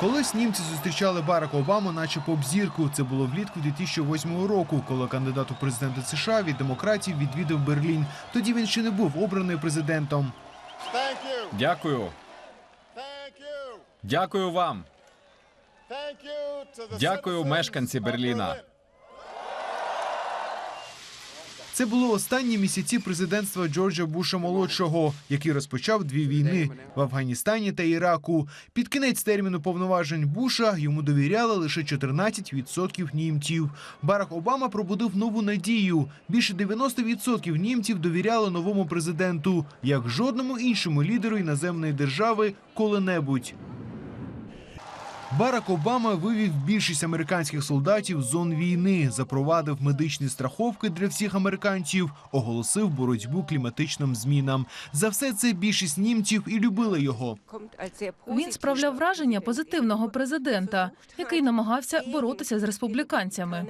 Колись німці зустрічали Барака Обаму, наче поп-зірку. Це було влітку 2008 року, коли кандидат у президенти США від демократів відвідав Берлін. Тоді він ще не був обраний президентом. Дякую. Дякую вам. Дякую, мешканці Берліна. Це було останні місяці президентства Джорджа Буша молодшого, який розпочав дві війни в Афганістані та Іраку. Під кінець терміну повноважень Буша йому довіряли лише 14% німців. Барак Обама пробудив нову надію. Більше 90% німців довіряли новому президенту, як жодному іншому лідеру іноземної держави коли-небудь. Барак Обама вивів більшість американських солдатів з зон війни, запровадив медичні страховки для всіх американців, оголосив боротьбу кліматичним змінам. За все це більшість німців і любили його. Він справляв враження позитивного президента, який намагався боротися з республіканцями.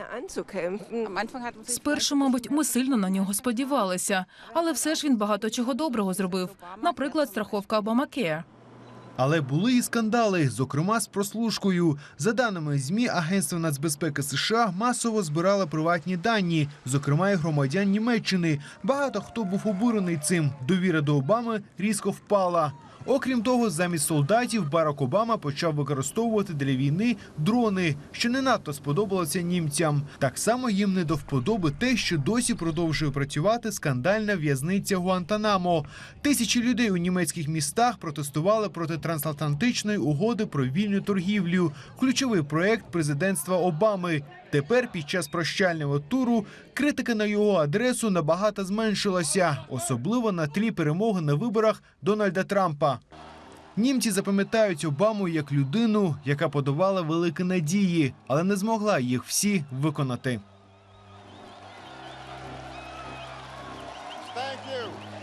Спершу, мабуть, ми сильно на нього сподівалися, але все ж він багато чого доброго зробив. Наприклад, страховка Обамакея. Але були і скандали, зокрема з прослушкою. За даними змі, агентство нацбезпеки США масово збирало приватні дані, зокрема і громадян Німеччини. Багато хто був обурений цим. Довіра до Обами різко впала. Окрім того, замість солдатів Барак Обама почав використовувати для війни дрони, що не надто сподобалося німцям. Так само їм не до вподоби те, що досі продовжує працювати скандальна в'язниця Гуантанамо. Тисячі людей у німецьких містах протестували проти трансатлантичної угоди про вільну торгівлю, ключовий проект президентства Обами. Тепер під час прощального туру критика на його адресу набагато зменшилася, особливо на тлі перемоги на виборах Дональда Трампа. Німці запам'ятають Обаму як людину, яка подавала великі надії, але не змогла їх всі виконати. Thank.